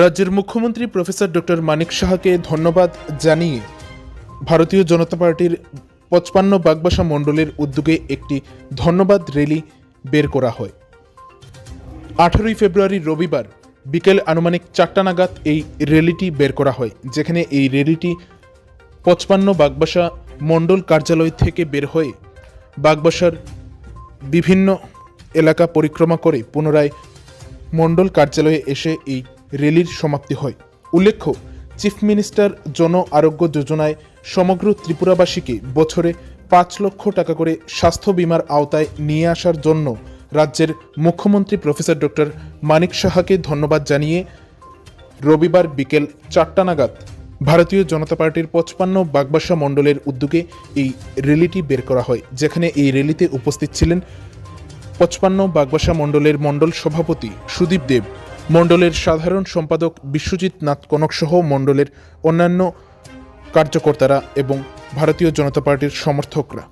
রাজ্যের মুখ্যমন্ত্রী professor doctor মানিক সাহাকে ধন্যবাদ জানিয়ে ভারতীয় জনতা পার্টির পঁচপান্ন বাগবাসা মণ্ডলের উদ্যোগে একটি ধন্যবাদ র্যালি বের করা হয়। আঠারোই ফেব্রুয়ারি রবিবার বিকেল আনুমানিক চারটা নাগাদ এই র্যালিটি বের করা হয়, যেখানে এই র্যালিটি পঁচপান্ন বাগবাসা মণ্ডল কার্যালয় থেকে বের হয়ে বাগবাসার বিভিন্ন এলাকা পরিক্রমা করে পুনরায় মণ্ডল কার্যালয়ে এসে এই র্যালির সমাপ্তি হয়। উল্লেখ্য, চিফ মিনিস্টার জন আরোগ্য যোজনায় সমগ্র ত্রিপুরাবাসীকে বছরে পাঁচ লক্ষ টাকা করে স্বাস্থ্য বিমার আওতায় নিয়ে আসার জন্য রাজ্যের মুখ্যমন্ত্রী প্রফেসর ডক্টর মানিক সাহাকে ধন্যবাদ জানিয়ে রবিবার বিকেল চারটা নাগাদ ভারতীয় জনতা পার্টির পঁচপান্ন বাগবাসা মণ্ডলের উদ্যোগে এই র্যালিটি বের করা হয়। যেখানে এই র্যালিতে উপস্থিত ছিলেন পঁচপান্ন বাগবাসা মণ্ডলের মণ্ডল সভাপতি সুদীপ দেব মণ্ডলের সাধারণ সম্পাদক বিশ্বজিৎ নাথ কনকসহ মণ্ডলের অন্যান্য কার্যকর্তারা এবং ভারতীয় জনতা পার্টির সমর্থকরা।